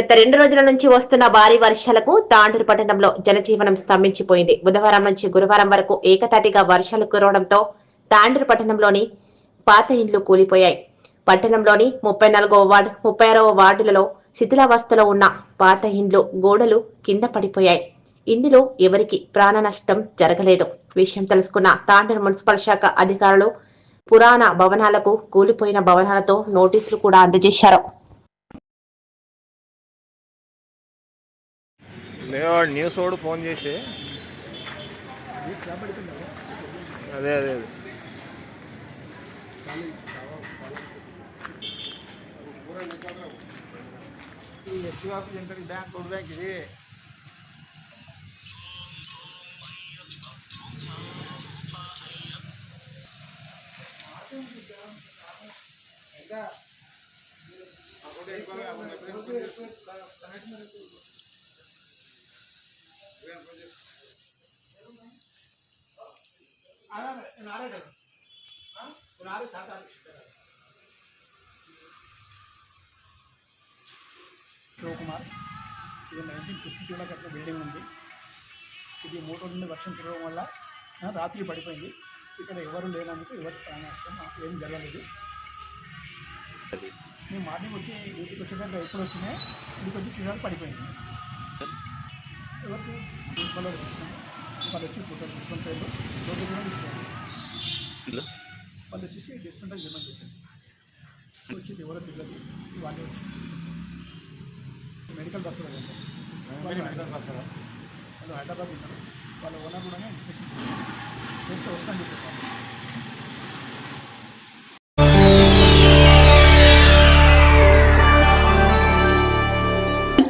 గత రెండు రోజుల నుంచి వస్తున్న భారీ వర్షాలకు తాండూరు పట్టణంలో జనజీవనం స్తంభించిపోయింది. బుధవారం నుంచి గురువారం వరకు ఏకతాటిగా వర్షాలు కురవడంతో తాండూరు పట్టణంలోని పాత ఇండ్లు కూలిపోయాయి. పట్టణంలోని ముప్పై నాలుగవ వార్డు ముప్పై ఆరవ వార్డులలో శిథిలావస్థలో ఉన్న పాత ఇండ్లు గోడలు కింద పడిపోయాయి. ఇందులో ఎవరికి ప్రాణ నష్టం జరగలేదు. విషయం తెలుసుకున్న తాండూరు మున్సిపల్ శాఖ అధికారులు పురాణ భవనాలకు కూలిపోయిన భవనాలతో నోటీసులు కూడా అందజేశారు. లేవాడు న్యూస్ వాడు ఫోన్ చేసి అదే అదే అదే ఈ SC office enter bank road bank ఇది శివకుమార్ ఇది నైన్టీన్ ఫిఫ్టీ టూలో కట్టిన బిల్డింగ్ ఉంది ఇది మూడు నుండి వర్షం కురవడం వల్ల రాత్రి పడిపోయింది. ఇక్కడ ఎవరు లేనందుకు ఎవరు ప్రాణాష్టం ఏం జరగలేదు. మేము మార్నింగ్ వచ్చి ఇంటికి వచ్చేటప్పుడు ఎప్పుడు వచ్చినా ఇంటికి వచ్చి చూడడానికి పడిపోయింది. ఎవరికి ప్రిన్సిపల్ వాళ్ళకి వచ్చినాయి వాళ్ళు వచ్చి ఫోటో ప్రిన్సిపల్ పోయారు ఫోటో కూడా తీసుకున్నారు. వాళ్ళు వచ్చేసి డిస్కౌంట్ ఇవ్వమని చెప్పారు వచ్చి ఎవరో తెలియదు వాళ్ళే వచ్చి మెడికల్ బస్సులో వెళ్తారు మెడికల్ బస్సులో వాళ్ళు హైదరాబాద్ ఉన్నారు వాళ్ళ ఓనర్ కూడా ఇన్ఫర్మేషన్ చేస్తే వస్తాను చెప్పారు.